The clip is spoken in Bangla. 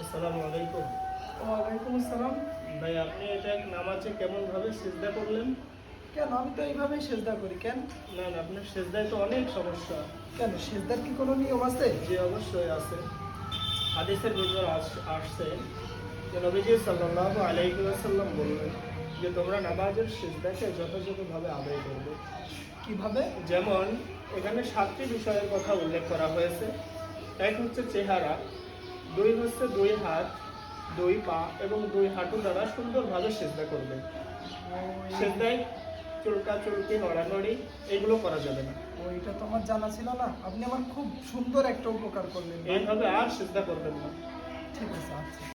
আসসালামু আলাইকুম। ওয়ালাইকুম আসসালাম। ভাই আপনি এটা নামাজে কেমন ভাবে সিজদা করলেন? কেন? আমি তো এইভাবেই সেজদা করি কেন? না না আপনার সিজদায় তো অনেক সমস্যা। কেন? সেজদার কি কোনো নিয়ম আছে? যে অবশ্যই আছে। হাদিসের ভিতর আস- আসছে যে নবীজি সাল্লাল্লাহু আলাইহি ওয়াসাল্লাম বললেন যে তোমরা নামাজের সিজদাকে যথাযথভাবে আদায় করবে। কীভাবে? যেমন এখানে সাতটি বিষয়ের কথা উল্লেখ করা হয়েছে। এক হচ্ছে চেহারা দুই হচ্ছে দুই হাত দুই পা এবং দুই হাঁটু দ্বারা সুন্দরভাবে সেদ্ধা করবে। সেদ্ধায় চুলকা চুলকি নড়ানড়ি এগুলো করা যাবে না। ওইটা তো আমার জানা ছিল না। আপনি আমার খুব সুন্দর একটা উপকার করলেন এইভাবে আর সেদ্ধা করবেন না। ঠিক আছে আচ্ছা।